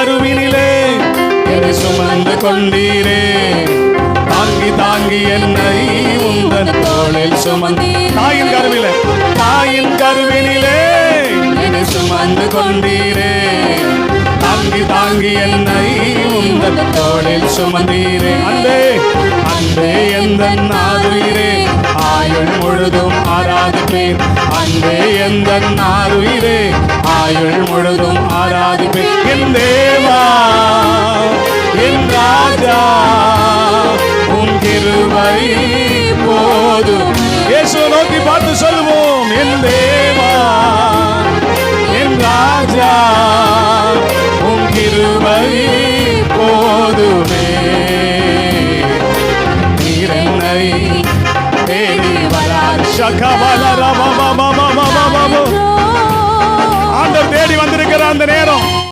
கருவினிலே என்னை சுமந்து கொண்டீரே தாங்கி தாங்கி என்னை உந்தன் தோளில் சுமந்தி தாயின் கருவிலே. தாயின் கருவினிலே என்னை சுமந்து கொண்டீரே தாங்கி தாங்கி என்னை உந்தன் தோளில் சுமந்தீரே. அன்பே அன்பே எந்த நாதுயிரே. ஆயுள் முழுதும் ஆராதிப்பேன். அன்பே எந்த நாதுயிரே. ஆயுள் நோக்கி பார்த்து சொல்லுவோம் என் தேவா என் ராஜா உங்கிருவை கிருபை போதுமே. நீரனை தேடி வரார் சகவல ரம மம மம மம அந்த தேடி வந்திருக்கிற அந்த நேரம்.